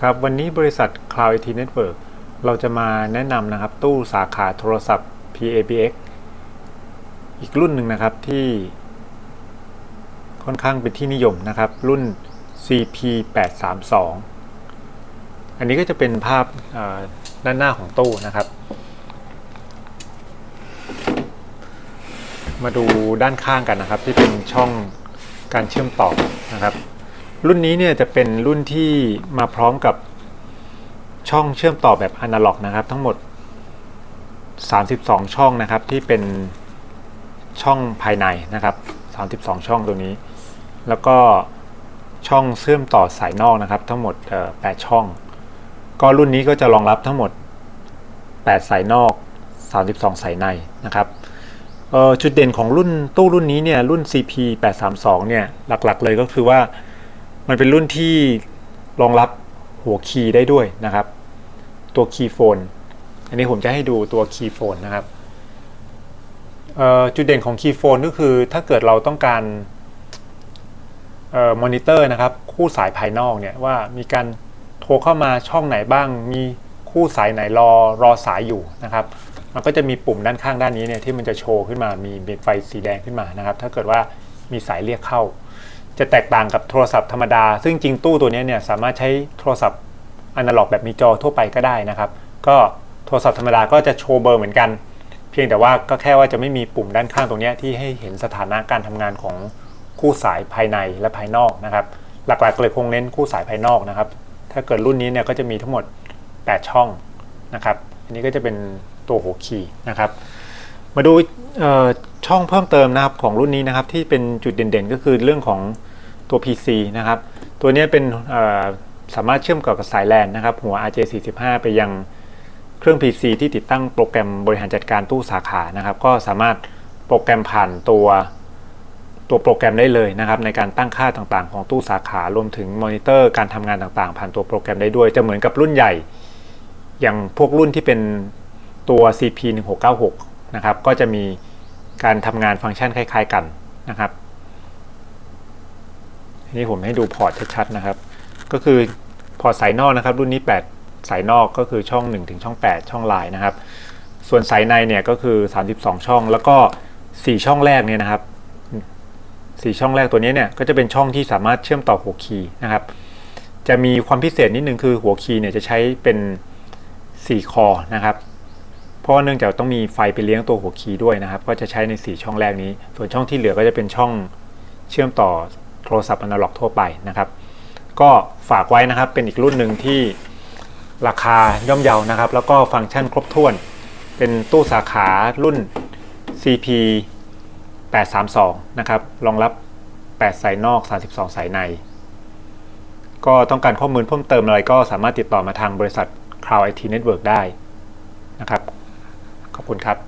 ครับวันนี้บริษัท Cloud IT Network เราจะมาแนะนำนะครับตู้สาขาโทรศัพท์ PABX อีกรุ่นหนึ่งนะครับที่ค่อนข้างเป็นที่นิยมนะครับ รุ่น CP832 อันนี้ก็จะเป็นภาพด้านหน้าของตู้นะครับ มาดูด้านข้างกันนะครับ ที่เป็นช่องการเชื่อมต่อนะครับ รุ่นนี้เนี่ยจะเป็นรุ่นที่มาพร้อมกับช่องเชื่อมต่อแบบอนาล็อกนะครับ ทั้งหมด 32 ช่องนะครับที่เป็นช่องภายในนะครับ 32 ช่องตัวนี้ แล้วก็ช่องเชื่อมต่อสายนอกนะครับ ทั้งหมด8ช่อง ก็รุ่นนี้ก็จะรองรับทั้งหมด 8 สายนอก 32 สายในนะครับจุดเด่นของรุ่นตู้รุ่นนี้เนี่ยรุ่น CP832 เนี่ยหลักๆเลยก็คือว่า มันเป็นรุ่นที่รองรับหัวคีย์ได้ด้วยนะครับ ตัวคีย์โฟน อันนี้ผมจะให้ดูตัวคีย์โฟนนะครับจุดเด่นของคีย์โฟนก็คือถ้าเกิดเราต้องการออมอนิเตอร์นะครับ คู่สายภายนอกเนี่ยว่ามีการโทรเข้ามาช่องไหนบ้าง มีคู่สายไหนรอรอสายอยู่นะครับ มันก็จะมีปุ่มด้านข้างด้านนี้เนี่ยที่มันจะโชว์ขึ้นมามีเม็ดไฟสีแดงขึ้นมานะครับ ถ้าเกิดว่ามีสายเรียกเข้า จะแตกต่างกับโทรศัพท์ธรรมดา ซึ่งจริงตู้ตัวนี้เนี่ยสามารถใช้โทรศัพท์อนาล็อกแบบมีจอทั่วไปก็ได้นะครับ ก็โทรศัพท์ธรรมดาก็จะโชว์เบอร์เหมือนกัน เพียงแต่ว่าก็แค่ว่าจะไม่มีปุ่มด้านข้างตรงนี้ที่ให้เห็นสถานะการทำงานของคู่สายภายในและภายนอกนะครับ หลักๆเลยคงเน้นคู่สายภายนอกนะครับ ถ้าเกิดรุ่นนี้เนี่ยก็จะมีทั้งหมด 8 ช่องนะครับ อันนี้ก็จะเป็นตัวหัวคีย์นะครับ มาดูช่องเพิ่มเติมนะครับของรุ่นนี้นะครับที่เป็นจุดเด่นๆ ก็คือเรื่องของ ตัว PC นะครับ ตัวนี้เป็นสามารถเชื่อมกับสาย LAN นะครับ หัว RJ45 ไปยังเครื่อง PC ที่ติดตั้งโปรแกรมบริหารจัดการตู้สาขานะครับ ก็สามารถโปรแกรมผ่านตัวตัวโปรแกรมได้เลยนะครับ ในการตั้งค่าต่างๆ ของตู้สาขารวมถึงมอนิเตอร์การทำงานต่างๆ ผ่านตัวโปรแกรมได้ด้วย จะเหมือนกับรุ่นใหญ่ อย่างพวกรุ่นที่เป็นตัว CP1696 นะครับ ก็จะมีการทำงานฟังก์ชันคล้าย ๆ กันนะครับ นนี้ผมให้ดูพอร์ตชัดๆนะครับ ก็คือพอร์ตสายนอกนะครับ รุ่นนี้ 8 สายนอกก็คือช่อง 1 ถึงช่อง 8 ช่องลายนะครับ ส่วนสายในเนี่ยก็คือ 32 ช่อง แล้วก็ 4 ช่องแรกเนี่ยนะครับ 4 ช่องแรกตัวนี้เนี่ยก็จะเป็นช่องที่สามารถเชื่อมต่อหัวคีย์นะครับ จะมีความพิเศษนิดนึงคือหัวคีย์เนี่ยจะใช้เป็น 4 คอนะครับเพราะว่าเนื่องจากต้องมีไฟไปเลี้ยงตัวหัวคีย์ด้วยนะครับ ก็จะใช้ใน 4 ช่องแรกนี้ ส่วนช่องที่เหลือก็จะเป็นช่องเชื่อมต่อ โทรศัพท์อนาล็อกทั่วไปนะครับ ก็ฝากไว้นะครับเป็นอีกรุ่นหนึ่งที่ราคาย่อมเยานะครับ แล้วก็ฟังก์ชันครบถ้วน เป็นตู้สาขารุ่น CP 832นะครับรองรับ 8 สายนอก 32 สายใน ก็ต้องการข้อมูลเพิ่มเติมอะไรก็สามารถติดต่อมาทางบริษัท Cloud IT Network ได้นะครับ ขอบคุณครับ